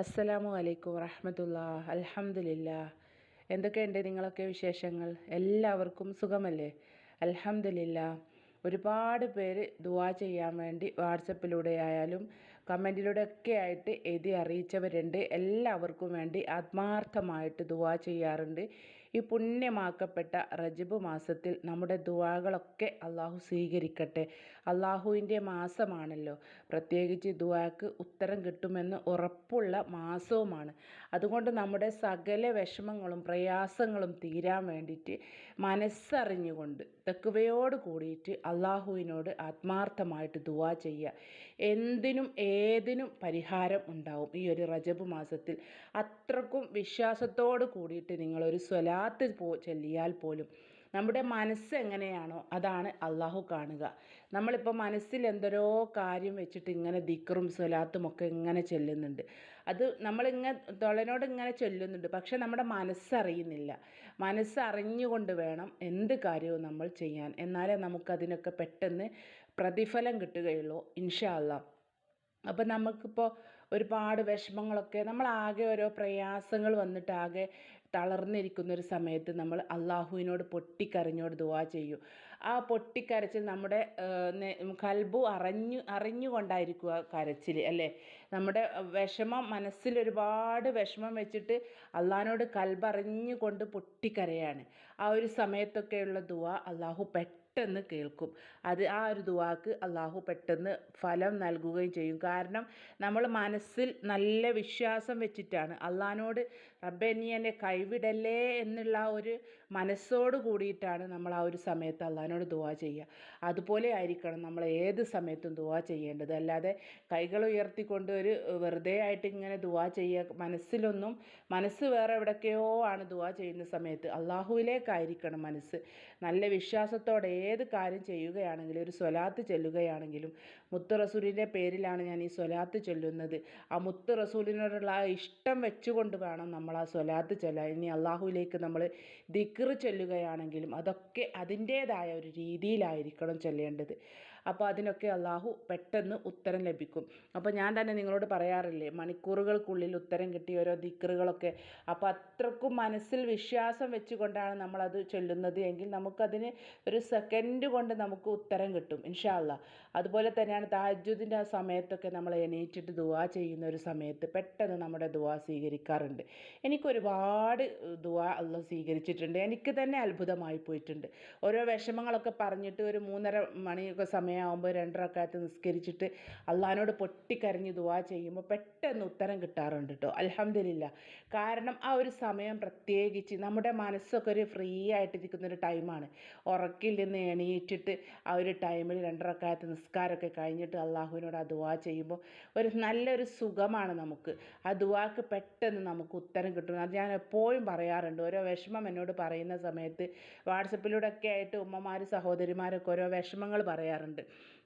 അസ്സലാമു അലൈക്കും വറഹമത്തുള്ള അലഹമില്ല എന്തൊക്കെയുണ്ട് നിങ്ങളൊക്കെ വിശേഷങ്ങൾ? എല്ലാവർക്കും സുഖമല്ലേ? അലഹമില്ല ഒരുപാട് പേര് ദുവാ ചെയ്യാൻ വേണ്ടി വാട്സപ്പിലൂടെ ആയാലും കമന്റിലൂടെ ഒക്കെ ആയിട്ട് എഴുതി അറിയിച്ചവരുണ്ട്. എല്ലാവർക്കും വേണ്ടി ആത്മാർത്ഥമായിട്ട് ദുവാ ചെയ്യാറുണ്ട്. ഈ പുണ്യമാക്കപ്പെട്ട റജബ് മാസത്തിൽ നമ്മുടെ ദുവാകളൊക്കെ അള്ളാഹു സ്വീകരിക്കട്ടെ. അള്ളാഹുവിന്റെ മാസമാണല്ലോ. പ്രത്യേകിച്ച് ദുവാക്ക് ഉത്തരം കിട്ടുമെന്ന് ഉറപ്പുള്ള മാസവുമാണ്. അതുകൊണ്ട് നമ്മുടെ സകല വിഷമങ്ങളും പ്രയാസങ്ങളും തീരാൻ വേണ്ടിയിട്ട് മനസ്സറിഞ്ഞുകൊണ്ട് തെക്കുവയോട് കൂടിയിട്ട് അള്ളാഹുവിനോട് ആത്മാർത്ഥമായിട്ട് ദുവാ ചെയ്യുക. എന്തിനും ഏതിനും പരിഹാരം ഉണ്ടാവും ഈ ഒരു റജബ് മാസത്തിൽ. അത്രക്കും വിശ്വാസത്തോട് കൂടിയിട്ട് നിങ്ങളൊരു സ്വലാത്ത് പോ ചൊല്ലിയാൽ പോലും. നമ്മുടെ മനസ്സ് എങ്ങനെയാണോ അതാണ് അള്ളാഹു കാണുക. നമ്മളിപ്പോൾ മനസ്സിൽ എന്തോരോ കാര്യം വെച്ചിട്ട് ഇങ്ങനെ ദിക്റും സ്വലാത്തും ഒക്കെ ഇങ്ങനെ ചെല്ലുന്നുണ്ട്. അത് നമ്മളിങ്ങനെ തൊളനോട് ഇങ്ങനെ ചൊല്ലുന്നുണ്ട്. പക്ഷെ നമ്മുടെ മനസ്സറിയുന്നില്ല മനസ്സറിഞ്ഞുകൊണ്ട് വേണം എന്ത് കാര്യവും നമ്മൾ ചെയ്യാൻ. എന്നാലേ നമുക്കതിനൊക്കെ പെട്ടെന്ന് പ്രതിഫലം കിട്ടുകയുള്ളൂ ഇൻഷാ അള്ളാഹ് അപ്പം നമുക്കിപ്പോൾ ഒരുപാട് വിഷമങ്ങളൊക്കെ നമ്മളാകെ ഓരോ പ്രയാസങ്ങൾ വന്നിട്ട് ആകെ തളർന്നിരിക്കുന്ന ഒരു സമയത്ത് നമ്മൾ അള്ളാഹുവിനോട് പൊട്ടിക്കരഞ്ഞോട് ദുവാ ചെയ്യും. ആ പൊട്ടിക്കരച്ചിൽ നമ്മുടെ കൽബു അറിഞ്ഞു അറിഞ്ഞുകൊണ്ടായിരിക്കുക കരച്ചിൽ അല്ലേ? നമ്മുടെ വിഷമം മനസ്സിൽ ഒരുപാട് വിഷമം വെച്ചിട്ട് അള്ളാഹിനോട് കൽബറിഞ്ഞുകൊണ്ട് പൊട്ടിക്കരയാണ്. ആ ഒരു സമയത്തൊക്കെയുള്ള ദുവാ അള്ളാഹു പെട്ടെന്ന് കേൾക്കും. അത് ആ ഒരു ദുവാക്ക് അള്ളാഹു പെട്ടെന്ന് ഫലം നൽകുകയും ചെയ്യും. കാരണം നമ്മൾ മനസ്സിൽ നല്ല വിശ്വാസം വെച്ചിട്ടാണ് അള്ളഹാനോട് റബ്ബെ നീ എന്നെ കൈവിടല്ലേ എന്നുള്ള ഒരു മനസ്സോട് കൂടിയിട്ടാണ് നമ്മൾ ആ ഒരു സമയത്ത് അള്ളഹാനോട് ദുവാ ചെയ്യുക. അതുപോലെ ആയിരിക്കണം നമ്മൾ ഏത് സമയത്തും ദുവാ ചെയ്യേണ്ടത്. അല്ലാതെ കൈകൾ ഉയർത്തിക്കൊണ്ട് ഒരു വെറുതെ ആയിട്ട് ഇങ്ങനെ ദുവാ ചെയ്യുക മനസ്സിലൊന്നും മനസ്സ് വേറെ എവിടൊക്കെയോ ആണ് ദുവാ ചെയ്യുന്ന സമയത്ത് അള്ളാഹുവിലേക്കായിരിക്കണം മനസ്സ്. നല്ല വിശ്വാസത്തോടെ ഏത് കാര്യം ചെയ്യുകയാണെങ്കിലും ഒരു സ്വലാത്ത് ചെല്ലുകയാണെങ്കിലും മുത്ത് റസൂലിന്റെ പേരിലാണ് ഞാൻ ഈ സ്വലാത്ത് ചൊല്ലുന്നത്. ആ മുത്ത് റസൂലിനോടുള്ള ആ ഇഷ്ടം വെച്ചുകൊണ്ട് വേണം നമ്മൾ ആ സ്വലാത്ത് ചൊല്ല. ഇനി അള്ളാഹുവിലേക്ക് നമ്മൾ ദിക്റ് ചൊല്ലുകയാണെങ്കിലും അതൊക്കെ അതിന്റേതായ ഒരു രീതിയിലായിരിക്കണം ചൊല്ലേണ്ടത്. അപ്പോൾ അതിനൊക്കെ അള്ളാഹു പെട്ടെന്ന് ഉത്തരം ലഭിക്കും. അപ്പോൾ ഞാൻ തന്നെ നിങ്ങളോട് പറയാറില്ലേ മണിക്കൂറുകൾക്കുള്ളിൽ ഉത്തരം കിട്ടി ഓരോ ദിക്കറുകളൊക്കെ അപ്പോൾ അത്രക്കും മനസ്സിൽ വിശ്വാസം വെച്ചുകൊണ്ടാണ് നമ്മളത് ചൊല്ലുന്നത് എങ്കിൽ നമുക്കതിന് ഒരു സെക്കൻഡ് കൊണ്ട് നമുക്ക് ഉത്തരം കിട്ടും ഇൻഷാല്ല അതുപോലെ തന്നെയാണ് തഹജ്ജുദിന്റെ ആ സമയത്തൊക്കെ നമ്മൾ എണീറ്റിട്ട് ദുവാ ചെയ്യുന്ന ഒരു സമയത്ത് പെട്ടെന്ന് നമ്മുടെ ദുവാ സ്വീകരിക്കാറുണ്ട്. എനിക്കൊരുപാട് ദുവാ അല്ല സ്വീകരിച്ചിട്ടുണ്ട്. എനിക്ക് തന്നെ അത്ഭുതമായി പോയിട്ടുണ്ട്. ഓരോ വിഷമങ്ങളൊക്കെ പറഞ്ഞിട്ട് ഒരു മൂന്നര മണിയൊക്കെ സമയമാകുമ്പോൾ രണ്ടരക്കാലത്ത് നിസ്കരിച്ചിട്ട് അള്ളഹാനോട് പൊട്ടിക്കരഞ്ഞ് ദുവാ ചെയ്യുമ്പോൾ പെട്ടെന്ന് ഉത്തരം കിട്ടാറുണ്ട് കേട്ടോ അലഹമില്ല കാരണം ആ ഒരു സമയം പ്രത്യേകിച്ച് നമ്മുടെ മനസ്സൊക്കെ ഒരു ഫ്രീ ആയിട്ടിരിക്കുന്ന ഒരു ടൈമാണ് ഉറക്കിൽ നിന്ന് എണീറ്റിട്ട് ആ ഒരു ടൈമിൽ രണ്ടരക്കാലത്ത് നിസ്കാരമൊക്കെ കഴിഞ്ഞിട്ട് അള്ളാഹുവിനോട് ആ ദുവാ ചെയ്യുമ്പോൾ ഒരു നല്ലൊരു സുഖമാണ് നമുക്ക്. ആ ദുവാക്ക് പെട്ടെന്ന് നമുക്ക് ഉത്തരം കിട്ടും. അത് ഞാൻ എപ്പോഴും പറയാറുണ്ട്. ഓരോ വിഷമം എന്നോട് പറയുന്ന സമയത്ത് വാട്സപ്പിലൂടെ ഒക്കെ ആയിട്ട് ഉമ്മമാർ സഹോദരിമാരൊക്കെ ഓരോ വിഷമങ്ങൾ പറയാറുണ്ട്.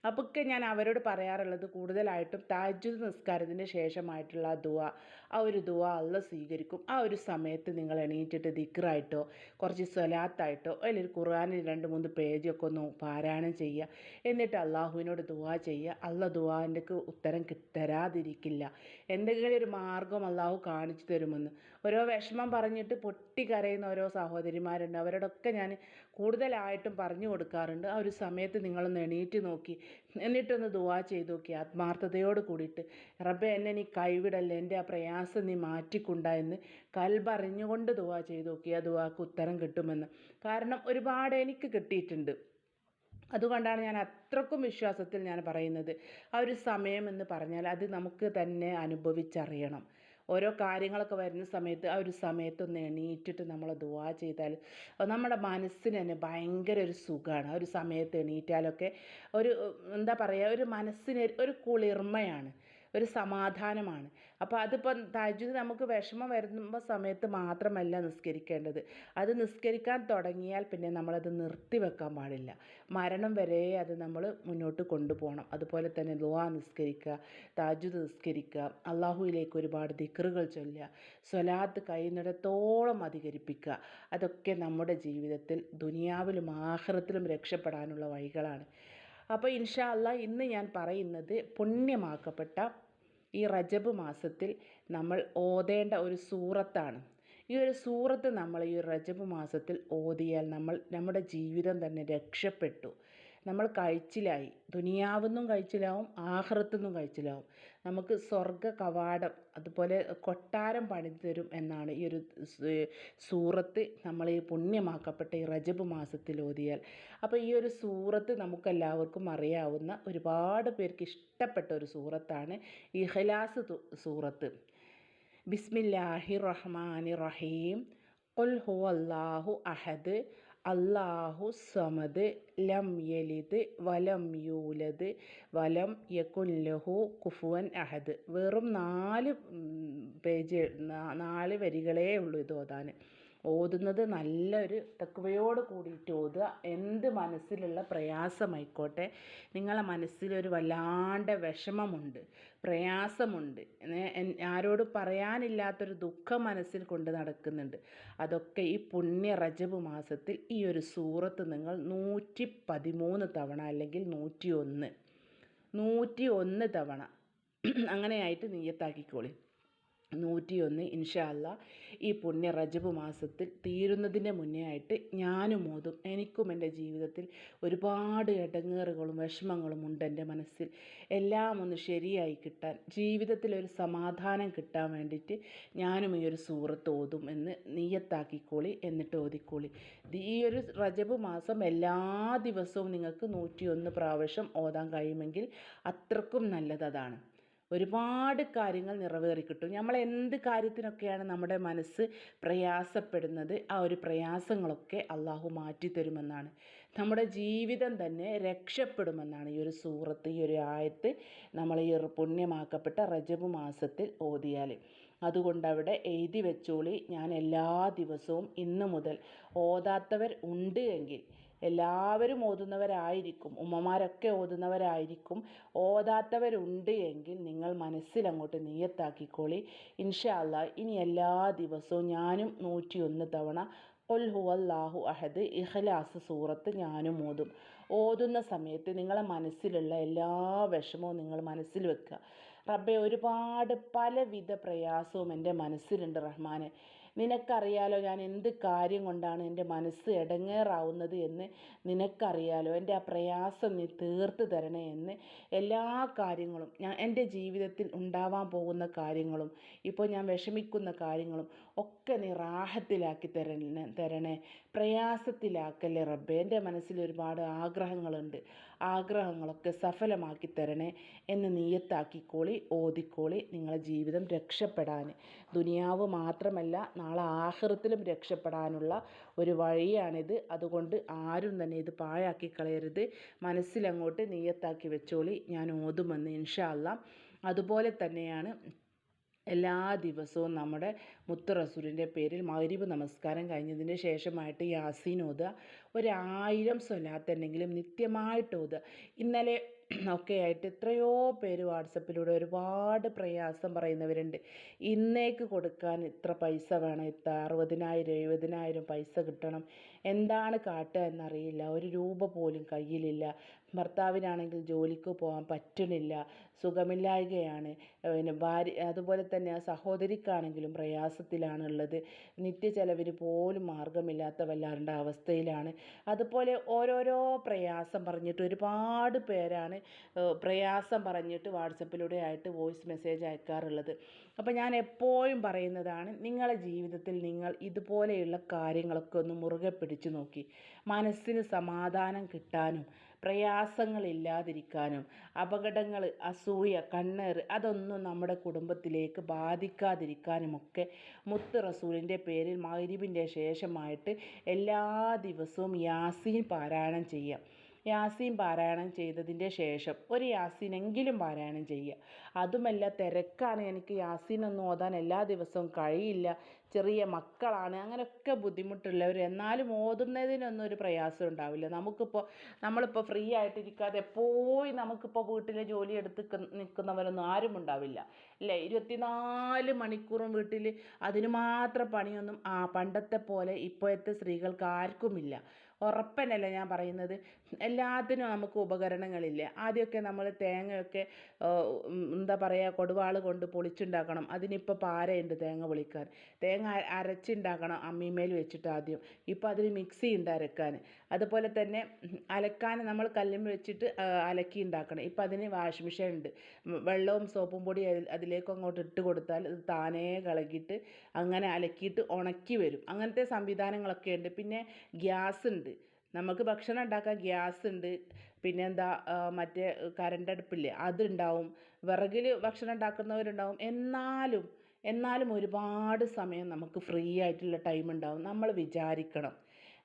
അപ്പൊക്കെ ഞാൻ അവരോട് പറയാറുള്ളത് കൂടുതലായിട്ടും താജുദ് നിസ്കാരത്തിന് ശേഷമായിട്ടുള്ള ദുവ ആ ഒരു ദുവ അള്ള സ്വീകരിക്കും. ആ ഒരു സമയത്ത് നിങ്ങൾ എണീറ്റിട്ട് ദിക്റായിട്ടോ കുറച്ച് സ്വലാത്തായിട്ടോ അല്ലെങ്കിൽ ഖുർആാനിൽ രണ്ട് മൂന്ന് പേജൊക്കെ ഒന്ന് പാരായണം ചെയ്യുക. എന്നിട്ട് അള്ളാഹുവിനോട് ദുവ ചെയ്യുക. അള്ള ദുവാന്റെ ഉത്തരം തരാതിരിക്കില്ല. എന്തെങ്കിലും ഒരു മാർഗം അള്ളാഹു കാണിച്ചു തരുമെന്ന്. ഓരോ വിഷമം പറഞ്ഞിട്ട് പൊട്ടിക്കരയുന്ന ഓരോ സഹോദരിമാരുണ്ട്. അവരോടൊക്കെ ഞാൻ കൂടുതലായിട്ടും പറഞ്ഞു കൊടുക്കാറുണ്ട്. ആ ഒരു സമയത്ത് നിങ്ങളൊന്ന് എണീറ്റ് നോക്കി. എന്നിട്ടൊന്ന് ദുവാ ചെയ്ത് നോക്കി. ആത്മാർത്ഥതയോട് കൂടിയിട്ട് റബ്ബെ എന്നെ നീ കൈവിടല്ലേ? എന്റെ ആ പ്രയാസം നീ മാറ്റിക്കൊണ്ട എന്ന് കൽപറിഞ്ഞുകൊണ്ട് ദുവാ ചെയ്ത് നോക്കി. ആ ദുവാക്ക് ഉത്തരം കിട്ടുമെന്ന്. കാരണം ഒരുപാട് എനിക്ക് കിട്ടിയിട്ടുണ്ട്. അതുകൊണ്ടാണ് ഞാൻ അത്രക്കും വിശ്വാസത്തിൽ ഞാൻ പറയുന്നത്. ആ ഒരു സമയം എന്ന് പറഞ്ഞാൽ അത് നമുക്ക് തന്നെ അനുഭവിച്ചറിയണം. ഓരോ കാര്യങ്ങളൊക്കെ വരുന്ന സമയത്ത് ആ ഒരു സമയത്തൊന്ന് എണീറ്റിട്ട് നമ്മൾ ദുവാ ചെയ്താൽ നമ്മുടെ മനസ്സിന് തന്നെ ഭയങ്കര ഒരു സുഖമാണ് ആ ഒരു സമയത്ത് എണീറ്റാലൊക്കെ ഒരു എന്താ പറയുക ഒരു മനസ്സിന് ഒരു കുളിർമയാണ്. ഒരു സമാധാനമാണ്. അപ്പോൾ അതിപ്പോൾ തജുദ് നമുക്ക് വിഷമം വരുമ്പോൾ സമയത്ത് മാത്രമല്ല നിസ്കരിക്കേണ്ടത്. അത് നിസ്കരിക്കാൻ തുടങ്ങിയാൽ പിന്നെ നമ്മളത് നിർത്തി വെക്കാൻ പാടില്ല. മരണം വരെ അത് നമ്മൾ മുന്നോട്ട് കൊണ്ടുപോകണം. അതുപോലെ തന്നെ ദുവാ നിസ്കരിക്കുക താജുദ് നിസ്കരിക്കുക അള്ളാഹുവിലേക്ക് ഒരുപാട് ദിക്റുകൾ ചൊല്ലുക സ്വലാത്ത് കഴിയുന്നിടത്തോളം അധികരിപ്പിക്കുക. അതൊക്കെ നമ്മുടെ ജീവിതത്തിൽ ദുനിയാവിലും ആഹ്റത്തിലും രക്ഷപ്പെടാനുള്ള വഴികളാണ്. അപ്പോൾ ഇൻഷാ അള്ളാ ഇന്ന് ഞാൻ പറയുന്നത് പുണ്യമാക്കപ്പെട്ട ഈ റജബ് മാസത്തിൽ നമ്മൾ ഓതേണ്ട ഒരു സൂറത്താണ്. ഈ ഒരു സൂറത്ത് നമ്മൾ ഈ റജബ് മാസത്തിൽ ഓതിയാൽ നമ്മൾ നമ്മുടെ ജീവിതം തന്നെ രക്ഷപ്പെട്ടു. നമ്മൾ കഴിച്ചിലായി. ദുനിയാവുന്നും കഴിച്ചിലാവും ആഹ്റത്തുനിന്നും കഴിച്ചിലാവും. നമുക്ക് സ്വർഗ കവാടം അതുപോലെ കൊട്ടാരം പണിതരും എന്നാണ് ഈ ഒരു സൂറത്ത് നമ്മൾ ഈ പുണ്യമാക്കപ്പെട്ട ഈ റജബ് മാസത്തിൽ ഓതിയാൽ. അപ്പോൾ ഈ ഒരു സൂറത്ത് നമുക്കെല്ലാവർക്കും അറിയാവുന്ന ഒരുപാട് പേർക്ക് ഇഷ്ടപ്പെട്ട ഒരു സൂറത്താണ് ഇഹ്ലാസ് സൂറത്ത്. ബിസ്മില്ലാഹി റഹ്മാൻ റഹീം. ഖുൽ ഹുവല്ലാഹു അഹദ്. അല്ലാഹു സമദ് ലം യലിദ് വലം യൂലദ് വലം യകുല്ലഹു കുഫുവൻ അഹദ്. വെറും നാല് പേജ് നാല് വരികളേ ഉള്ളൂ ഇത് ഓതാൻ. ഓതുന്നത് നല്ലൊരു തക്വയോട് കൂടിയിട്ട് ഓതുക. എന്ത് മനസ്സിലുള്ള പ്രയാസമായിക്കോട്ടെ. നിങ്ങളെ മനസ്സിലൊരു വല്ലാണ്ട് വിഷമമുണ്ട് പ്രയാസമുണ്ട്. ആരോട് പറയാനില്ലാത്തൊരു ദുഃഖം മനസ്സിൽ കൊണ്ട് നടക്കുന്നുണ്ട്. അതൊക്കെ ഈ പുണ്യ റജബ് മാസത്തിൽ ഈ ഒരു സൂറത്ത് നിങ്ങൾ നൂറ്റി പതിമൂന്ന് തവണ അല്ലെങ്കിൽ നൂറ്റി ഒന്ന് നൂറ്റി ഒന്ന് തവണ അങ്ങനെയായിട്ട് നീയത്താക്കിക്കോളി. നൂറ്റിയൊന്ന് ഇൻഷാ അല്ലാ ഈ പുണ്യ റജബ് മാസത്തിൽ തീരുന്നതിന് മുന്നേ ആയിട്ട് ഞാനും ഓതും എനിക്കും എന്റെ ജീവിതത്തിൽ ഒരുപാട് ഇടങ്ങേറുകളും വിഷമങ്ങളും ഉണ്ട് എന്റെ മനസ്സിൽ. എല്ലാം ഒന്ന് ശരിയായി കിട്ടാൻ ജീവിതത്തിൽ ഒരു സമാധാനം കിട്ടാൻ വേണ്ടിയിട്ട് ഞാനും ഈ ഒരു സൂറത്ത് ഓതും എന്ന് നീയത്താക്കിക്കോളി എന്നിട്ട് ഓതിക്കോളി. ഈ ഒരു റജബ് മാസം എല്ലാ ദിവസവും നിങ്ങൾക്ക് നൂറ്റിയൊന്ന് പ്രാവശ്യം ഓതാൻ കഴിയുമെങ്കിൽ അത്രക്കും നല്ലതാണ് ഒരുപാട് കാര്യങ്ങൾ നിറവേറി കിട്ടും. നമ്മൾ എന്ത് കാര്യത്തിനൊക്കെയാണ് നമ്മുടെ മനസ്സ് പ്രയാസപ്പെടുന്നത് ആ ഒരു പ്രയാസങ്ങളൊക്കെ അള്ളാഹു മാറ്റിത്തരുമെന്നാണ് നമ്മുടെ ജീവിതം തന്നെ രക്ഷപ്പെടുമെന്നാണ് ഈ ഒരു സൂറത്ത് ഈ ഒരു ആയത്ത് നമ്മൾ ഈ പുണ്യമാക്കപ്പെട്ട റജബ് മാസത്തിൽ ഓതിയാൽ. അതുകൊണ്ട് അവിടെ എഴുതി വെച്ചോളി. ഞാൻ എല്ലാ ദിവസവും ഇന്ന് മുതൽ ഓതാത്തവർ ഉണ്ട് എങ്കിൽ എല്ലാവരും ഓതുന്നവരായിരിക്കും. ഉമ്മമാരൊക്കെ ഓതുന്നവരായിരിക്കും. ഓതാത്തവരുണ്ട് എങ്കിൽ നിങ്ങൾ മനസ്സിലങ്ങോട്ട് നീയത്താക്കിക്കോളി ഇൻഷാ ഇനി എല്ലാ ദിവസവും ഞാനും നൂറ്റിയൊന്ന് തവണ ഒൽ ഹുവല്ലാഹു അഹദ് ഇഖ്ലാസ് സൂറത്ത് ഞാനും ഓതും. ഓതുന്ന സമയത്ത് നിങ്ങളെ മനസ്സിലുള്ള എല്ലാ വിഷമവും നിങ്ങൾ മനസ്സിൽ വെക്കുക. റബ്ബെ ഒരുപാട് പലവിധ പ്രയാസവും എന്റെ മനസ്സിലുണ്ട് റഹ്മാനെ. നിനക്കറിയാലോ ഞാൻ എന്ത് കാര്യം കൊണ്ടാണ് എന്റെ മനസ്സ് ഇടങ്ങേറാവുന്നത് എന്ന് നിനക്കറിയാലോ? എന്റെ ആ പ്രയാസം നീ തീർത്ത് തരണേ എന്ന് എല്ലാ കാര്യങ്ങളും ഞാൻ എന്റെ ജീവിതത്തിൽ ഉണ്ടാവാൻ പോകുന്ന കാര്യങ്ങളും ഇപ്പോൾ ഞാൻ വിഷമിക്കുന്ന കാര്യങ്ങളും ഒക്കെ നീ റാഹത്തിലാക്കി തരണേ തരണേ. പ്രയാസത്തിലാക്കല്ലേ റബ്ബേ? എന്റെ മനസ്സിൽ ഒരുപാട് ആഗ്രഹങ്ങളുണ്ട്. ആഗ്രഹങ്ങളൊക്കെ സഫലമാക്കി തരണേ എന്ന് നീയത്താക്കിക്കോളി ഓതിക്കോളി നിങ്ങളെ ജീവിതം രക്ഷപ്പെടാൻ ദുനിയാവ് മാത്രമല്ല നാളെ ആഹൃത്തിലും രക്ഷപ്പെടാനുള്ള ഒരു വഴിയാണിത്. അതുകൊണ്ട് ആരും തന്നെ ഇത് പാഴാക്കി കളയരുത്. മനസ്സിലങ്ങോട്ട് നീയത്താക്കി വെച്ചോളി. ഞാൻ ഓതുമെന്ന് ഇൻഷാ അതുപോലെ തന്നെയാണ് എല്ലാ ദിവസവും നമ്മുടെ മുത്ത് റസൂലിന്റെ പേരിൽ മഗ്രിബ് നമസ്കാരം കഴിഞ്ഞതിന് ശേഷമായിട്ട് യാസീൻ ഓതുക. ഒരായിരം ആയിരം സ്വലാത്തെങ്കിലും നിത്യമായിട്ട് ഓതുക. ഇന്നലെ ഒക്കെ ആയിട്ട് എത്രയോ പേര് വാട്സപ്പിലൂടെ ഒരുപാട് പ്രയാസം പറയുന്നവരുണ്ട്. ഇന്നേക്ക് കൊടുക്കാൻ ഇത്ര പൈസ വേണം ഇത്ര അറുപതിനായിരം എഴുപതിനായിരം പൈസ കിട്ടണം. എന്താണ് കാട്ടുക എന്നറിയില്ല. ഒരു രൂപ പോലും കയ്യിലില്ല. ഭർത്താവിനാണെങ്കിൽ ജോലിക്ക് പോകാൻ പറ്റുന്നില്ല. സുഖമില്ലായ്കയാണ്. പിന്നെ ഭാര്യ അതുപോലെ തന്നെ ആ സഹോദരിക്കാണെങ്കിലും പ്രയാസത്തിലാണുള്ളത്. നിത്യ ചെലവിന് പോലും മാർഗമില്ലാത്ത വല്ലാണ്ട അവസ്ഥയിലാണ്. അതുപോലെ ഓരോരോ പ്രയാസം പറഞ്ഞിട്ട് ഒരുപാട് പേരാണ് പ്രയാസം പറഞ്ഞിട്ട് വാട്സപ്പിലൂടെ ആയിട്ട് വോയിസ് മെസ്സേജ് അയക്കാറുള്ളത്. അപ്പോൾ ഞാൻ എപ്പോഴും പറയുന്നതാണ് നിങ്ങളുടെ ജീവിതത്തിൽ നിങ്ങൾ ഇതുപോലെയുള്ള കാര്യങ്ങളൊക്കെ ഒന്ന് മുറുകെ പിടിച്ചു നോക്കി. മനസ്സിന് സമാധാനം കിട്ടാനും പ്രയാസങ്ങളില്ലാതിരിക്കാനും അപകടങ്ങൾ അസൂയ കണ്ണേറ് അതൊന്നും നമ്മുടെ കുടുംബത്തിലേക്ക് ബാധിക്കാതിരിക്കാനുമൊക്കെ മുത്ത് റസൂലിന്റെ പേരിൽ മഗ്രിബിന്റെ ശേഷമായിട്ട് എല്ലാ ദിവസവും യാസീൻ പാരായണം ചെയ്യാം. യാസീൻ പാരായണം ചെയ്തതിന്റെ ശേഷം ഒരു യാസീനെങ്കിലും പാരായണം ചെയ്യുക. അതുമല്ല തിരക്കാണ്. എനിക്ക് യാസീൻ യാസീനൊന്നും ഓതാൻ എല്ലാ ദിവസവും കഴിയില്ല. ചെറിയ മക്കളാണ്. അങ്ങനെയൊക്കെ ബുദ്ധിമുട്ടുള്ളവർ എന്നാലും ഓതുന്നതിനൊന്നും ഒരു പ്രയാസം ഉണ്ടാവില്ല. നമുക്കിപ്പോൾ നമ്മളിപ്പോൾ ഫ്രീ ആയിട്ടിരിക്കാതെ എപ്പോഴും നമുക്കിപ്പോൾ വീട്ടിലെ ജോലി എടുത്ത് നിൽക്കുന്നവരൊന്നും ആരും ഉണ്ടാവില്ല. അല്ലേ? ഇരുപത്തിനാല് മണിക്കൂറും വീട്ടിൽ അതിന് മാത്രം പണിയൊന്നും ആ പണ്ടത്തെ പോലെ ഇപ്പോഴത്തെ സ്ത്രീകൾക്ക് ആർക്കുമില്ല. ഉറപ്പനല്ല ഞാൻ പറയുന്നത്? എല്ലാത്തിനും നമുക്ക് ഉപകരണങ്ങളില്ലേ. ആദ്യമൊക്കെ നമ്മൾ തേങ്ങയൊക്കെ എന്താ പറയുക കൊടുവാൾ കൊണ്ട് പൊളിച്ചുണ്ടാക്കണം. അതിനിപ്പോൾ പാരയുണ്ട് തേങ്ങ പൊളിക്കാൻ. തേങ്ങ അരച്ചുണ്ടാക്കണം അമ്മിമേൽ വെച്ചിട്ട് ആദ്യം. ഇപ്പോൾ അതിന് മിക്സി ഉണ്ട് അരക്കാൻ. അതുപോലെ തന്നെ അലക്കാൻ നമ്മൾ കല്ലിൽ വെച്ചിട്ട് അലക്കി ഉണ്ടാക്കണം. ഇപ്പോൾ അതിന് വാഷിംഗ് മെഷീൻ ഉണ്ട്. വെള്ളവും സോപ്പും പൊടി അതിലേക്ക് അങ്ങോട്ട് ഇട്ട് കൊടുത്താൽ അത് താനേ കളകിയിട്ട് അങ്ങനെ അലക്കിയിട്ട് ഉണക്കി വരും. അങ്ങനത്തെ സംവിധാനങ്ങളൊക്കെ ഉണ്ട്. പിന്നെ ഗ്യാസ് ഉണ്ട്. നമുക്ക് ഭക്ഷണം ഉണ്ടാക്കാൻ ഗ്യാസ് ഉണ്ട്. പിന്നെ പിന്നെന്താ മറ്റേ കറണ്ട് അടുപ്പില്ലേ അതുണ്ടാവും. വിറകിൽ ഭക്ഷണം ഉണ്ടാക്കുന്നവരുണ്ടാവും. എന്നാലും എന്നാലും ഒരുപാട് സമയം നമുക്ക് ഫ്രീ ആയിട്ടുള്ള ടൈം ഉണ്ടാവും. നമ്മൾ വിചാരിക്കണം.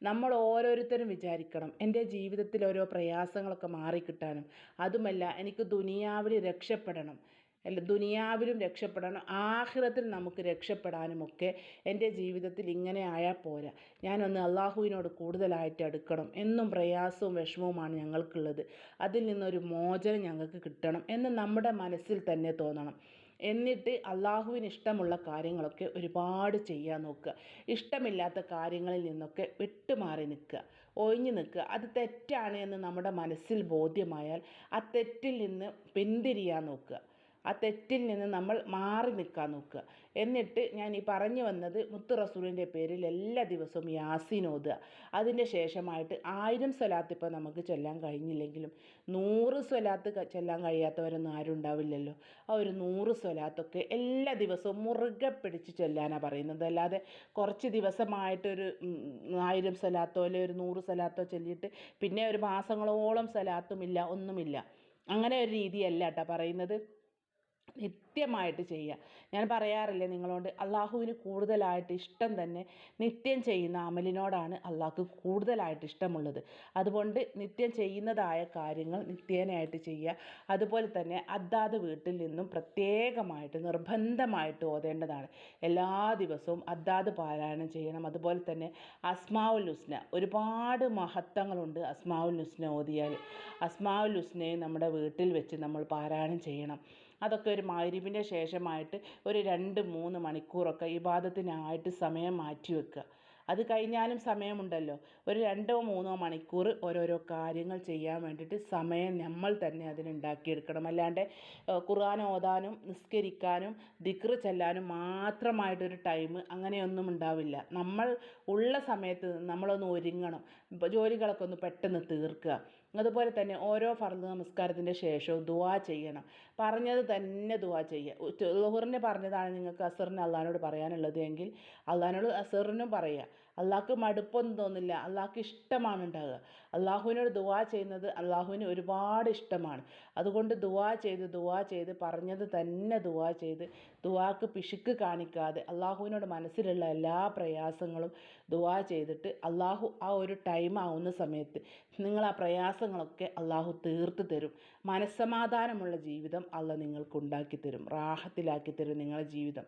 നമ്മൾ ഓരോരുത്തരും വിചാരിക്കണം. എന്റെ ജീവിതത്തിൽ ഓരോ പ്രയാസങ്ങളൊക്കെ മാറിക്കിട്ടാനും. അതുമല്ല എനിക്ക് ദുനിയാവിൽ രക്ഷപ്പെടണം. അല്ല ദുനിയാവിലും രക്ഷപ്പെടണം ആഹ്റത്തിൽ നമുക്ക് രക്ഷപ്പെടാനുമൊക്കെ എന്റെ ജീവിതത്തിൽ ഇങ്ങനെ ആയാൽ പോരാ. ഞാനൊന്ന് അള്ളാഹുവിനോട് കൂടുതലായിട്ട് അടുക്കണം. എന്നും പ്രയാസവും വിഷമവുമാണ് ഞങ്ങൾക്കുള്ളത്. അതിൽ നിന്നൊരു മോചനം ഞങ്ങൾക്ക് കിട്ടണം എന്ന് നമ്മുടെ മനസ്സിൽ തന്നെ തോന്നണം. എന്നിട്ട് അള്ളാഹുവിന് ഇഷ്ടമുള്ള കാര്യങ്ങളൊക്കെ ഒരുപാട് ചെയ്യാൻ നോക്കുക. ഇഷ്ടമില്ലാത്ത കാര്യങ്ങളിൽ നിന്നൊക്കെ വിട്ടുമാറി നിൽക്കുക. ഒഴിഞ്ഞു നിൽക്കുക. അത് തെറ്റാണ് എന്ന് നമ്മുടെ മനസ്സിൽ ബോധ്യമായാൽ ആ തെറ്റിൽ നിന്ന് പിന്തിരിയാൻ നോക്കുക. ആ തെറ്റിൽ നിന്ന് നമ്മൾ മാറി നിൽക്കാൻ നോക്കുക. എന്നിട്ട് ഞാൻ ഈ പറഞ്ഞു വന്നത് മുത്തു റസൂലിന്റെ പേരിൽ എല്ലാ ദിവസവും യാസീൻ ഓതുക. അതിന്റെ ശേഷമായിട്ട് ആയിരം സ്വലാത്ത് ഇപ്പോൾ നമുക്ക് ചൊല്ലാൻ കഴിഞ്ഞില്ലെങ്കിലും നൂറ് സ്വലാത്ത് ചൊല്ലാൻ കഴിയാത്തവരൊന്നും ആരും ഉണ്ടാവില്ലല്ലോ. ആ ഒരു നൂറ് സ്വലാത്തൊക്കെ എല്ലാ ദിവസവും മുറുകെ പിടിച്ച് ചൊല്ലാനാണ് പറയുന്നത്. അല്ലാതെ കുറച്ച് ദിവസമായിട്ടൊരു ആയിരം സ്വലാത്തോ അല്ലെങ്കിൽ ഒരു നൂറ് സ്വലാത്തോ ചൊല്ലിയിട്ട് പിന്നെ ഒരു മാസങ്ങളോളം സ്വലാത്തുമില്ല ഒന്നുമില്ല. അങ്ങനെ ഒരു രീതിയല്ല കേട്ടോ പറയുന്നത്. നിത്യമായിട്ട് ചെയ്യുക. ഞാൻ പറയാറില്ലേ നിങ്ങളോട് അള്ളാഹുവിന് കൂടുതലായിട്ട് ഇഷ്ടം തന്നെ നിത്യം ചെയ്യുന്ന അമലിനോടാണ് അള്ളാഹ്ക്ക് കൂടുതലായിട്ട് ഇഷ്ടമുള്ളത്. അതുകൊണ്ട് നിത്യം ചെയ്യുന്നതായ കാര്യങ്ങൾ നിത്യേനയായിട്ട് ചെയ്യുക. അതുപോലെ തന്നെ അദ്ദാത് വീട്ടിൽ നിന്നും പ്രത്യേകമായിട്ട് നിർബന്ധമായിട്ട് ഓതേണ്ടതാണ്. എല്ലാ ദിവസവും അദ്ദാത് പാരായണം ചെയ്യണം. അതുപോലെ തന്നെ അസ്മാവുൽ ഹുസ്ന ഒരുപാട് മഹത്വങ്ങളുണ്ട് അസ്മാവുൽ ഹുസ്ന ഓതിയാൽ. അസ്മാവുൽ ഹുസ്നയെ നമ്മുടെ വീട്ടിൽ വെച്ച് നമ്മൾ പാരായണം ചെയ്യണം. അതൊക്കെ ഒരു മഗ്‌രിബിന്റെ ശേഷമായിട്ട് ഒരു രണ്ട് മൂന്ന് മണിക്കൂറൊക്കെ ഇബാദത്തിനായിട്ട് സമയം മാറ്റി വെക്കുക. അത് കഴിഞ്ഞാലും സമയമുണ്ടല്ലോ. ഒരു രണ്ടോ മൂന്നോ മണിക്കൂർ ഓരോരോ കാര്യങ്ങൾ ചെയ്യാൻ വേണ്ടിയിട്ട് സമയം നമ്മൾ തന്നെ അതിനുണ്ടാക്കിയെടുക്കണം. അല്ലാണ്ട് ഖുർആൻ ഓതാനും നിസ്കരിക്കാനും ദിക്ർ ചെല്ലാനും മാത്രമായിട്ടൊരു ടൈം അങ്ങനെയൊന്നും ഉണ്ടാവില്ല. നമ്മൾ ഉള്ള സമയത്ത് നമ്മളൊന്ന് ഒരുങ്ങണം. ജോലികളൊക്കെ ഒന്ന് പെട്ടെന്ന് തീർക്കുക. അതുപോലെ തന്നെ ഓരോ ഫർദ് നമസ്കാരത്തിന്റെ ശേഷവും ദുആ ചെയ്യണം. പറഞ്ഞത് തന്നെ ദുആ ചെയ്യുക ലഹുറിന് പറഞ്ഞതാണ് നിങ്ങൾക്ക് അസറിന് അള്ളഹാനോട് പറയാനുള്ളത് എങ്കിൽ അള്ളഹാനോട് അസറിനും പറയുക അള്ളാഹ്ക്ക് മടുപ്പൊന്നും തോന്നില്ല. അള്ളാഹ്ക്ക് ഇഷ്ടമാണ് ഉണ്ടാകുക അള്ളാഹുവിനോട് ദുവാ ചെയ്യുന്നത് അള്ളാഹുവിന് ഒരുപാട് ഇഷ്ടമാണ്. അതുകൊണ്ട് ദുവാ ചെയ്ത് ദുവാ ചെയ്ത് പറഞ്ഞത് തന്നെ ദുവാ ചെയ്ത് ദുവാക്ക് പിശുക്ക് കാണിക്കാതെ അള്ളാഹുവിനോട് മനസ്സിലുള്ള എല്ലാ പ്രയാസങ്ങളും ദുവാ ചെയ്തിട്ട് അള്ളാഹു ആ ഒരു ടൈം ആവുന്ന സമയത്ത് നിങ്ങൾ ആ പ്രയാസങ്ങളൊക്കെ അള്ളാഹു തീർത്ത് തരും. മനസ്സമാധാനമുള്ള ജീവിതം അള്ള നിങ്ങൾക്ക് ഉണ്ടാക്കി തരും റാഹത്തിലാക്കി തരും നിങ്ങളുടെ ജീവിതം.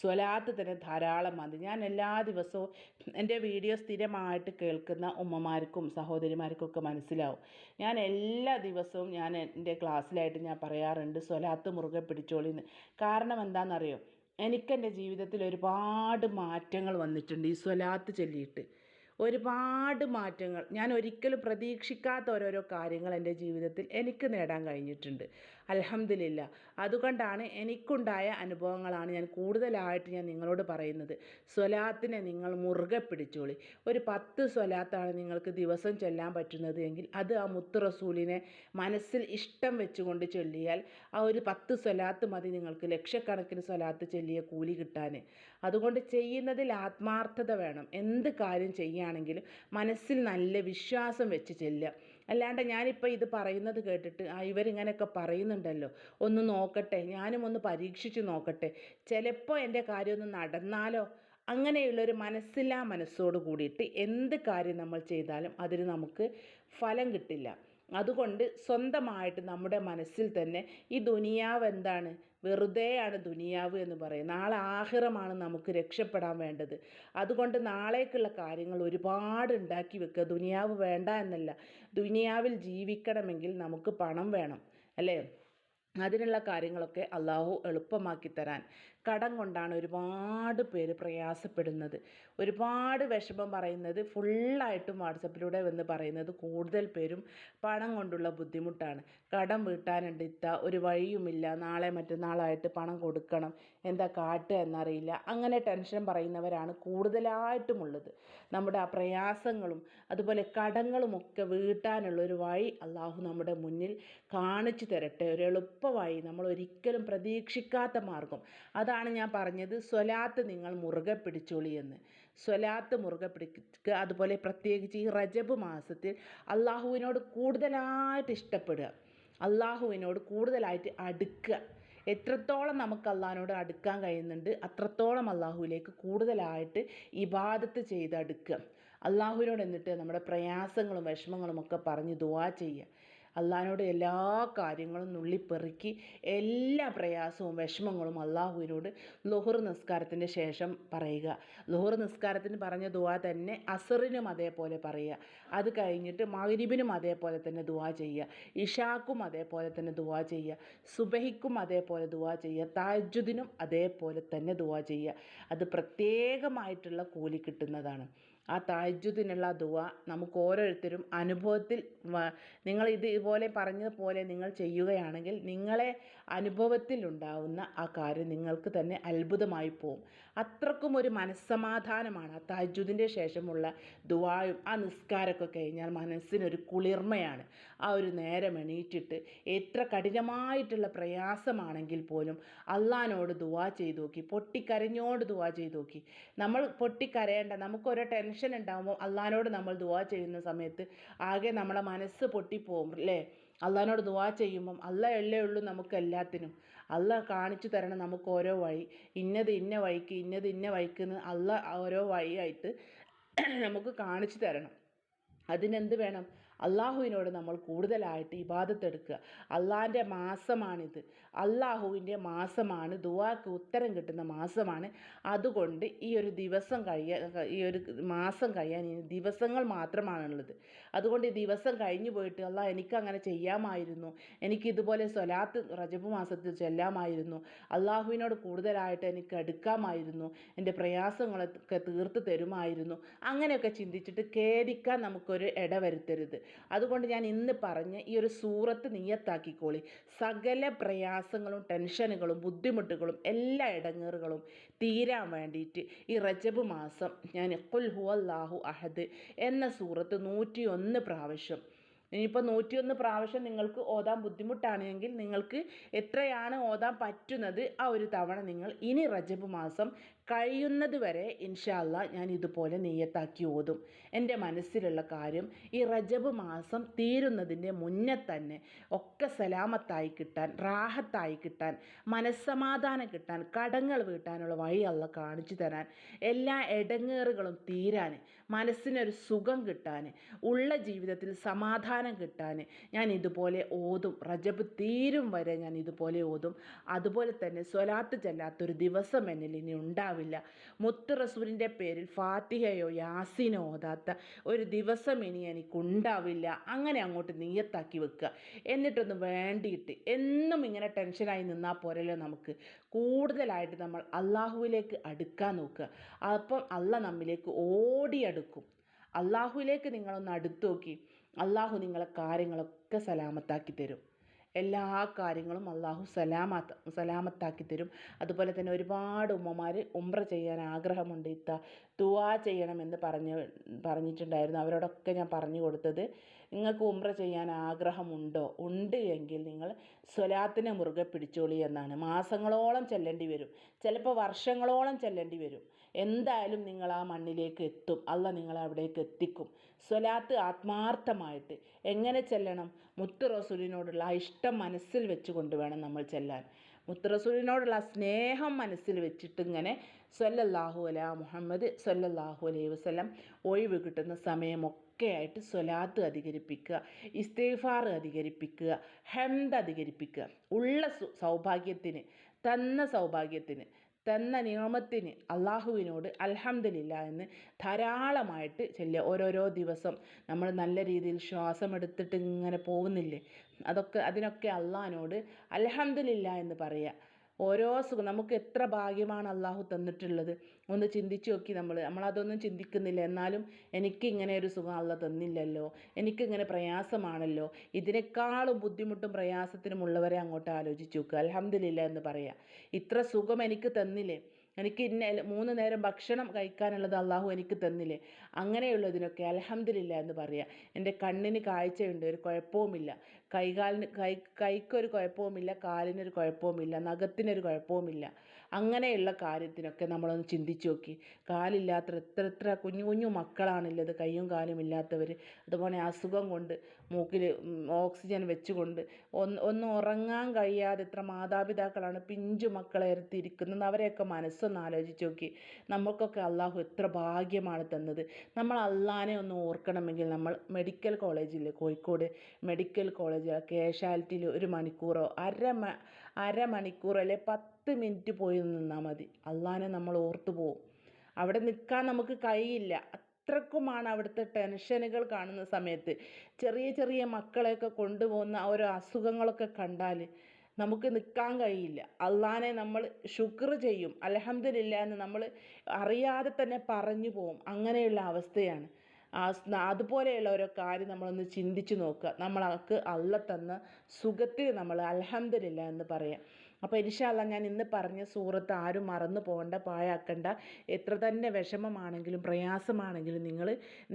സ്വലാത്ത് തന്നെ ധാരാളം മതി ഞാൻ എല്ലാ ദിവസവും എന്റെ വീഡിയോ സ്ഥിരമായിട്ട് കേൾക്കുന്ന ഉമ്മമാർക്കും സഹോദരിമാർക്കൊക്കെ മനസ്സിലാവും. ഞാൻ എല്ലാ ദിവസവും ഞാൻ എന്റെ ക്ലാസ്സിലായിട്ട് ഞാൻ പറയാറുണ്ട് സ്വലാത്ത് മുറുകെ പിടിച്ചോളിന്ന്. കാരണം എന്താണെന്നറിയോ? എനിക്കെന്റെ ജീവിതത്തിൽ ഒരുപാട് മാറ്റങ്ങൾ വന്നിട്ടുണ്ട് ഈ സ്വലാത്ത് ചൊല്ലിയിട്ട്. ഒരുപാട് മാറ്റങ്ങൾ. ഞാൻ ഒരിക്കലും പ്രതീക്ഷിക്കാത്ത ഓരോരോ കാര്യങ്ങൾ എന്റെ ജീവിതത്തിൽ എനിക്ക് നേടാൻ കഴിഞ്ഞിട്ടുണ്ട്. അൽഹംദുലില്ല. അതുകൊണ്ടാണ് എനിക്കുണ്ടായ അനുഭവങ്ങളാണ് ഞാൻ കൂടുതലായിട്ട് ഞാൻ നിങ്ങളോട് പറയുന്നത്. സ്വലാത്തിനെ നിങ്ങൾ മുറുകെ പിടിച്ചോളി. ഒരു പത്ത് സ്വലാത്താണ് നിങ്ങൾക്ക് ദിവസം ചൊല്ലാൻ പറ്റുന്നത് എങ്കിൽ അത് ആ മുത്ത് റസൂലിനെ മനസ്സിൽ ഇഷ്ടം വെച്ചുകൊണ്ട് ചൊല്ലിയാൽ ആ ഒരു പത്ത് സ്വലാത്ത് മതി നിങ്ങൾക്ക്. ലക്ഷക്കണക്കിന് സ്വലാത്ത് ചൊല്ലിയ കൂലി കിട്ടാൻ. അതുകൊണ്ട് ചെയ്യുന്നതിൽ ആത്മാർത്ഥത വേണം. എന്ത് കാര്യം ചെയ്യുകയാണെങ്കിലും മനസ്സിൽ നല്ല വിശ്വാസം വെച്ച് ചെല്ലുക. അല്ലാണ്ട് ഞാനിപ്പോൾ ഇത് പറയുന്നത് കേട്ടിട്ട് ആ ഇവരിങ്ങനെയൊക്കെ പറയുന്നുണ്ടല്ലോ. ഒന്ന് നോക്കട്ടെ ഞാനും ഒന്ന് പരീക്ഷിച്ച് നോക്കട്ടെ. ചിലപ്പോൾ എന്റെ കാര്യം ഒന്ന് നടന്നാലോ? അങ്ങനെയുള്ളൊരു മനസ്സില്ലാ മനസ്സോട് കൂടിയിട്ട് എന്ത് കാര്യം നമ്മൾ ചെയ്താലും അതിന് നമുക്ക് ഫലം കിട്ടില്ല. അതുകൊണ്ട് സ്വന്തമായിട്ട് നമ്മുടെ മനസ്സിൽ തന്നെ ഈ ദുനിയാവ് എന്താണ്? വെറുതെയാണ് ദുനിയാവ് എന്ന് പറയും നാളെ ആഹിറമാണ് നമുക്ക് രക്ഷപ്പെടാൻ വേണ്ടത്. അതുകൊണ്ട് നാളേക്കുള്ള കാര്യങ്ങൾ ഒരുപാട് ഉണ്ടാക്കി വെക്കുക. ദുനിയാവ് വേണ്ട എന്നല്ല. ദുനിയാവിൽ ജീവിക്കണമെങ്കിൽ നമുക്ക് പണം വേണം അല്ലേ? അതിനുള്ള കാര്യങ്ങളൊക്കെ അള്ളാഹു എളുപ്പമാക്കി തരാൻ. കടം കൊണ്ടാണ് ഒരുപാട് പേര് പ്രയാസപ്പെടുന്നത്. ഒരുപാട് വിഷമം പറയുന്നത് ഫുള്ളായിട്ടും വാട്സപ്പിലൂടെ വന്ന് പറയുന്നത് കൂടുതൽ പേരും പണം കൊണ്ടുള്ള ബുദ്ധിമുട്ടാണ്. കടം വീട്ടാനുണ്ട് ഇത്ത ഒരു വഴിയുമില്ല നാളെ മറ്റന്നാളായിട്ട് പണം കൊടുക്കണം എന്താ കാട്ടുക എന്നറിയില്ല. അങ്ങനെ ടെൻഷൻ പറയുന്നവരാണ് കൂടുതലായിട്ടുമുള്ളത്. നമ്മുടെ ആ പ്രയാസങ്ങളും അതുപോലെ കടങ്ങളുമൊക്കെ വീട്ടാനുള്ള ഒരു വഴി അള്ളാഹു നമ്മുടെ മുന്നിൽ കാണിച്ചു തരട്ടെ. ഒരു എളുപ്പ വഴി നമ്മൾ ഒരിക്കലും പ്രതീക്ഷിക്കാത്ത മാർഗം അതാണ് ഞാൻ പറഞ്ഞത്. സ്വലാത്ത് നിങ്ങൾ മുറുകെ പിടിച്ചോളി എന്ന്. സ്വലാത്ത് മുറുകെ പിടിക്കുക അതുപോലെ പ്രത്യേകിച്ച് ഈ റജബ് മാസത്തിൽ അള്ളാഹുവിനോട് കൂടുതലായിട്ട് ഇഷ്ടപ്പെടുക. അള്ളാഹുവിനോട് കൂടുതലായിട്ട് അടുക്കുക. എത്രത്തോളം നമുക്ക് അള്ളാഹിനോട് അടുക്കാൻ കഴിയുന്നുണ്ട് അത്രത്തോളം അള്ളാഹുവിലേക്ക് കൂടുതലായിട്ട് ഇബാദത്ത് ചെയ്ത് അടുക്കുക. അള്ളാഹുവിനോട് എന്നിട്ട് നമ്മുടെ പ്രയാസങ്ങളും വിഷമങ്ങളും ഒക്കെ പറഞ്ഞ് ദുവാ ചെയ്യുക. അള്ളാഹിനോട് എല്ലാ കാര്യങ്ങളും നുള്ളിപ്പെറുക്കി എല്ലാ പ്രയാസവും വിഷമങ്ങളും അള്ളാഹുവിനോട് ലുഹുർ നിസ്കാരത്തിന്റെ ശേഷം പറയുക. ലുഹുർ നിസ്കാരത്തിന് പറഞ്ഞ ദുവാ തന്നെ അസറിനും അതേപോലെ പറയുക. അത് കഴിഞ്ഞിട്ട് മഗ്രിബിനും അതേപോലെ തന്നെ ദുവാ ചെയ്യുക. ഇഷാക്കും അതേപോലെ തന്നെ ദുവാ ചെയ്യുക. സുബഹിക്കും അതേപോലെ ദുവാ ചെയ്യുക. താജുദിനും അതേപോലെ തന്നെ ദുവാ ചെയ്യുക. അത് പ്രത്യേകമായിട്ടുള്ള കൂലി കിട്ടുന്നതാണ്. ആ താജ്ജുദിനുള്ള ദുആ നമുക്ക് ഓരോരുത്തരും അനുഭവത്തിൽ നിങ്ങൾ ഇത് ഇതുപോലെ പറഞ്ഞതുപോലെ നിങ്ങൾ ചെയ്യുകയാണെങ്കിൽ നിങ്ങളെ അനുഭവത്തിൽ ഉണ്ടാവുന്ന ആ കാര്യം നിങ്ങൾക്ക് തന്നെ അത്ഭുതമായി പോകും അത്രക്കും ഒരു മനസ്സമാധാനമാണ് ആ താജ്ജുദിന്റെ ശേഷമുള്ള ദുവായും ആ നിസ്കാരമൊക്കെ കഴിഞ്ഞാൽ മനസ്സിനൊരു കുളിർമയാണ്. ആ ഒരു നേരം എണീറ്റിട്ട് എത്ര കഠിനമായിട്ടുള്ള പ്രയാസമാണെങ്കിൽ പോലും അള്ളഹാനോട് ദുവാ ചെയ്തു നോക്കി പൊട്ടിക്കരഞ്ഞോട് ദുവാ ചെയ്തു നോക്കി. നമ്മൾ പൊട്ടിക്കരയേണ്ട നമുക്കൊരു ടെൻഷൻ ഉണ്ടാകുമ്പോൾ അള്ളഹാനോട് നമ്മൾ ദുവാ ചെയ്യുന്ന സമയത്ത് ആകെ നമ്മളെ മനസ്സ് പൊട്ടിപ്പോകും അല്ലേ? അള്ളഹാനോട് ദുവാ ചെയ്യുമ്പം അല്ല അല്ലേ ഉള്ളൂ നമുക്ക് എല്ലാത്തിനും. അല്ല കാണിച്ചു തരണം നമുക്ക് ഓരോ വഴി. ഇന്നത് ഇന്ന വഴിക്ക് ഇന്നത് ഇന്ന വഴിക്കെന്ന് അല്ല ഓരോ വഴിയായിട്ട് നമുക്ക് കാണിച്ചു തരണം. അതിനെന്ത് വേണം? അള്ളാഹുവിനോട് നമ്മൾ കൂടുതലായിട്ട് ഇബാദത്ത് എടുക്കുക അള്ളാഹിന്റെ മാസമാണിത്. അള്ളാഹുവിന്റെ മാസമാണ് ദുവാക്ക് ഉത്തരം കിട്ടുന്ന മാസമാണ്. അതുകൊണ്ട് ഈ ഒരു ദിവസം കഴിയാൻ ഈ ഒരു മാസം കഴിയാൻ ദിവസങ്ങൾ മാത്രമാണുള്ളത്. അതുകൊണ്ട് ഈ ദിവസം കഴിഞ്ഞു പോയിട്ട് അള്ളാഹ് എനിക്കങ്ങനെ ചെയ്യാമായിരുന്നു. എനിക്കിതുപോലെ സ്വലാത്ത് റജബ് മാസത്തിൽ ചെല്ലാമായിരുന്നു. അള്ളാഹുവിനോട് കൂടുതലായിട്ട് എനിക്ക് എടുക്കാമായിരുന്നു എന്റെ പ്രയാസങ്ങളൊക്കെ തീർത്ത് തരുമായിരുന്നു. അങ്ങനെയൊക്കെ ചിന്തിച്ചിട്ട് ഖേദിക്കാൻ നമുക്കൊരു ഇടവരുത്തരുത്. അതുകൊണ്ട് ഞാൻ ഇന്ന് പറഞ്ഞ് ഈ ഒരു സൂറത്ത് നീയത്താക്കിക്കോളി. സകല പ്രയാസങ്ങളും ടെൻഷനുകളും ബുദ്ധിമുട്ടുകളും എല്ലാ ഇടങ്ങേറുകളും തീരാൻ വേണ്ടിയിട്ട് ഈ റജബ് മാസം ഞാൻ കുൽ ഹുവല്ലാഹു അഹദ് എന്ന സൂറത്ത് നൂറ്റിയൊന്ന് പ്രാവശ്യം. ഇനിയിപ്പോൾ നൂറ്റിയൊന്ന് പ്രാവശ്യം നിങ്ങൾക്ക് ഓതാൻ ബുദ്ധിമുട്ടാണെങ്കിൽ നിങ്ങൾക്ക് എത്രയാണ് ഓതാൻ പറ്റുന്നത് ആ ഒരു തവണ നിങ്ങൾ ഇനി റജബ് മാസം കഴിയുന്നത് വരെ ഇൻഷാല്ല ഞാൻ ഇതുപോലെ നെയ്യത്താക്കി ഓതും. എന്റെ മനസ്സിലുള്ള കാര്യം ഈ റജബ് മാസം തീരുന്നതിന്റെ മുന്നേ തന്നെ ഒക്കെ സലാമത്തായി കിട്ടാൻ റാഹത്തായി കിട്ടാൻ മനസ്സമാധാനം കിട്ടാൻ കടങ്ങൾ വീട്ടാനുള്ള വഴി അല്ല കാണിച്ചു തരാൻ എല്ലാ ഇടങ്ങേറുകളും തീരാൻ മനസ്സിനൊരു സുഖം കിട്ടാൻ ഉള്ള ജീവിതത്തിൽ സമാധാനം കിട്ടാൻ ഞാൻ ഇതുപോലെ ഓതും. റജബ് തീരും വരെ ഞാൻ ഇതുപോലെ ഓതും. അതുപോലെ തന്നെ സ്വലാത്ത് ചെല്ലാത്തൊരു ദിവസം എന്നിൽ ഇനി ഉണ്ടാവില്ല. മുത്ത് റസൂലിന്റെ പേരിൽ ഫാത്തിഹയോ യാസിനോ ഓതാത്ത ഒരു ദിവസം ഇനി എനിക്കുണ്ടാവില്ല. അങ്ങനെ അങ്ങോട്ട് നീയത്താക്കി വെക്കുക. എന്നിട്ടൊന്ന് വേണ്ടിയിട്ട് എന്നും ഇങ്ങനെ ടെൻഷനായി നിന്നാൽ പോരല്ലോ നമുക്ക്. കൂടുതലായിട്ട് നമ്മൾ അള്ളാഹുവിലേക്ക് അടുക്കാൻ നോക്കുക. അപ്പം അള്ള നമ്മിലേക്ക് ഓടിയടുക്കും അള്ളാഹുവിലേക്ക് നിങ്ങളൊന്ന് അടുത്തു നോക്കി. അള്ളാഹു നിങ്ങളെ കാര്യങ്ങളൊക്കെ സലാമത്താക്കി തരും. എല്ലാ കാര്യങ്ങളും അള്ളാഹു സലാമത്ത് സലാമത്താക്കി തരും. അതുപോലെ തന്നെ ഒരുപാട് ഉമ്മമാർ ഉംറ ചെയ്യാൻ ആഗ്രഹമുണ്ട്. ഇത്ത ദുആ ചെയ്യണമെന്ന് പറഞ്ഞ് പറഞ്ഞിട്ടുണ്ടായിരുന്നു. അവരോടൊക്കെ ഞാൻ പറഞ്ഞു കൊടുത്തത്. നിങ്ങൾക്ക് ഉംറ ചെയ്യാൻ ആഗ്രഹമുണ്ടോ? ഉണ്ട് എങ്കിൽ നിങ്ങൾ സ്വലാത്തിനെ മുറുകെ പിടിച്ചോളി എന്നാണ്. മാസങ്ങളോളം ചെല്ലേണ്ടി വരും. ചിലപ്പോൾ വർഷങ്ങളോളം ചെല്ലേണ്ടി വരും. എന്തായാലും നിങ്ങൾ ആ മണ്ണിലേക്ക് എത്തും. അല്ല നിങ്ങളെ അവിടേക്ക് എത്തിക്കും. സ്വലാത്ത് ആത്മാർത്ഥമായിട്ട് എങ്ങനെ ചെല്ലണം? മുത്ത് റസൂലിനോടുള്ള ആ ഇഷ്ടം മനസ്സിൽ വെച്ചുകൊണ്ട് വേണം നമ്മൾ ചെല്ലാൻ. മുത്ത് റസൂലിനോടുള്ള സ്നേഹം മനസ്സിൽ വെച്ചിട്ട് ഇങ്ങനെ സല്ലല്ലാഹു അലാ മുഹമ്മദ് സല്ലല്ലാഹു അലൈഹി വസല്ലം ഒഴിവ് കിട്ടുന്ന സമയമൊക്കെ ആയിട്ട് സ്വലാത്ത് അധികരിപ്പിക്കുക ഇസ്തീഫാർ അധികരിപ്പിക്കുക ഹെംദ് അധികരിപ്പിക്കുക. ഉള്ള സൗഭാഗ്യത്തിന് തന്ന സൗഭാഗ്യത്തിന് തന്ന നിയമത്തിന് അള്ളാഹുവിനോട് അൽഹംദുലില്ല എന്ന് ധാരാളമായിട്ട് ചെല്ലുക ഓരോരോ ദിവസം നമ്മൾ നല്ല രീതിയിൽ ശ്വാസം എടുത്തിട്ട് ഇങ്ങനെ പോകുന്നില്ലേ? അതൊക്കെ അതിനൊക്കെ അള്ളാഹിനോട് അൽഹംദുലില്ല എന്ന് പറയുക. ഓരോ സുഖം നമുക്ക് എത്ര ഭാഗ്യമാണ് അള്ളാഹു തന്നിട്ടുള്ളത്. ഒന്ന് ചിന്തിച്ച് നോക്കി നമ്മൾ നമ്മളതൊന്നും ചിന്തിക്കുന്നില്ല. എന്നാലും എനിക്ക് ഇങ്ങനെ ഒരു സുഖം അള്ള തന്നില്ലല്ലോ. എനിക്കിങ്ങനെ പ്രയാസമാണല്ലോ. ഇതിനേക്കാളും ബുദ്ധിമുട്ടും പ്രയാസത്തിനുമുള്ളവരെ അങ്ങോട്ട് ആലോചിച്ച് നോക്കുക അലഹമില്ല എന്ന് പറയാം. ഇത്ര സുഖം എനിക്ക് തന്നില്ലേ? എനിക്ക് ഇന്ന മൂന്ന് നേരം ഭക്ഷണം കഴിക്കാനുള്ളത് അള്ളാഹു എനിക്ക് തന്നില്ലേ? അങ്ങനെയുള്ളതിനൊക്കെ അലഹമില്ല എന്ന് പറയുക എന്റെ കണ്ണിന് കാഴ്ചയുണ്ട് ഒരു കുഴപ്പവുമില്ല. കൈകാലിന് കൈ കൈക്കൊരു കുഴപ്പവുമില്ല കാലിനൊരു കുഴപ്പവുമില്ല നഖത്തിനൊരു കുഴപ്പവുമില്ല. അങ്ങനെയുള്ള കാര്യത്തിനൊക്കെ നമ്മളൊന്ന് ചിന്തിച്ച് നോക്കി. കാലില്ലാത്ത എത്ര എത്ര കുഞ്ഞു കുഞ്ഞു മക്കളാണുള്ളത്. കയ്യും കാലും ഇല്ലാത്തവർ അതുപോലെ അസുഖം കൊണ്ട് മൂക്കിൽ ഓക്സിജൻ വെച്ചുകൊണ്ട് ഒന്ന് ഒന്ന് ഉറങ്ങാൻ കഴിയാതെ എത്ര മാതാപിതാക്കളാണ് പിഞ്ചു മക്കളെ ഇരിക്കുന്നത് അവരെയൊക്കെ മനസ്സൊന്ന് ആലോചിച്ച് നോക്കി. നമുക്കൊക്കെ അള്ളാഹു എത്ര ഭാഗ്യമാണ് തന്നത്. നമ്മൾ അള്ളാനെ ഒന്ന് ഓർക്കണമെങ്കിൽ നമ്മൾ മെഡിക്കൽ കോളേജിൽ കോഴിക്കോട് മെഡിക്കൽ കോളേജ് കാഷ്വാലിറ്റിയിൽ ഒരു മണിക്കൂറോ അര മ അരമണിക്കൂർ അല്ലെ പത്ത് മിനിറ്റ് പോയി നിന്നാൽ മതി. അള്ളാനെ നമ്മൾ ഓർത്തു പോവും. അവിടെ നിൽക്കാൻ നമുക്ക് കഴിയില്ല. അത്രക്കുമാണ് അവിടുത്തെ ടെൻഷനുകൾ കാണുന്ന സമയത്ത്. ചെറിയ ചെറിയ മക്കളെയൊക്കെ കൊണ്ടുപോകുന്ന ഓരോ അസുഖങ്ങളൊക്കെ കണ്ടാൽ നമുക്ക് നിൽക്കാൻ കഴിയില്ല. അള്ളാനെ നമ്മൾ ശുക്ർ ചെയ്യും. അലഹമ്മദില്ല എന്ന് നമ്മൾ അറിയാതെ തന്നെ പറഞ്ഞു പോകും അങ്ങനെയുള്ള അവസ്ഥയാണ്. അതുപോലെയുള്ള ഓരോ കാര്യം നമ്മളൊന്ന് ചിന്തിച്ചു നോക്കുക. നമ്മൾക്ക് അള്ള തന്ന സുഖത്തിന് നമ്മൾ അലഹമ്മദില്ല എന്ന് പറയാം. അപ്പോൾ ഇൻഷാല്ല ഞാൻ ഇന്ന് പറഞ്ഞ സൂറത്ത് ആരും മറന്നു പോകണ്ട പാഴാക്കണ്ട. എത്ര തന്നെ വിഷമമാണെങ്കിലും പ്രയാസമാണെങ്കിലും നിങ്ങൾ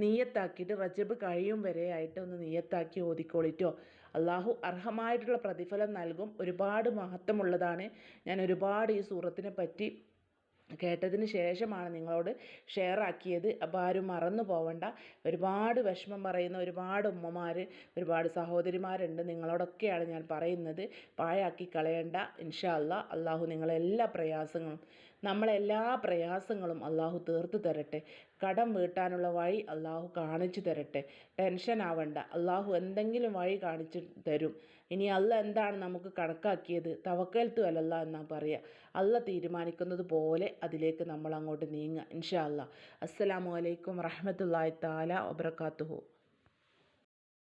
നീയത്താക്കിയിട്ട് റജബ് കഴിയും വരെ ആയിട്ട് ഒന്ന് നീയത്താക്കി ഓതിക്കോളിറ്റോ അള്ളാഹു അർഹമായിട്ടുള്ള പ്രതിഫലം നൽകും. ഒരുപാട് മഹത്വമുള്ളതാണ്. ഞാൻ ഒരുപാട് ഈ സൂറത്തിനെ പറ്റി കേട്ടതിന് ശേഷമാണ് നിങ്ങളോട് ഷെയർ ആക്കിയത്. അപ്പോൾ ആരും മറന്നു പോവണ്ട. ഒരുപാട് വിഷമം പറയുന്ന ഒരുപാട് ഉമ്മമാർ ഒരുപാട് സഹോദരിമാരുണ്ട്. നിങ്ങളോടൊക്കെയാണ് ഞാൻ പറയുന്നത്. പാഴാക്കി കളയണ്ട. ഇൻഷാ അല്ലാ. അള്ളാഹു നിങ്ങളെല്ലാ പ്രയാസങ്ങളും നമ്മളെല്ലാ പ്രയാസങ്ങളും അള്ളാഹു തീർത്തു തരട്ടെ. കടം വീട്ടാനുള്ള വഴി അള്ളാഹു കാണിച്ചു തരട്ടെ. ടെൻഷൻ ആവണ്ട. അള്ളാഹു എന്തെങ്കിലും വഴി കാണിച്ചു തരും. ഇനി അല്ല എന്താണ് നമുക്ക് കണക്കാക്കിയത്? തവക്കൽത്തു അല്ലല്ല എന്നാ പറയുക അല്ല തീരുമാനിക്കുന്നത് പോലെ അതിലേക്ക് നമ്മൾ അങ്ങോട്ട് നീങ്ങുക ഇൻഷാ അള്ളാ. അസ്സലാമു അലൈക്കും വറഹമത്തല്ലാഹി താല വബർക്കാത്തുഹു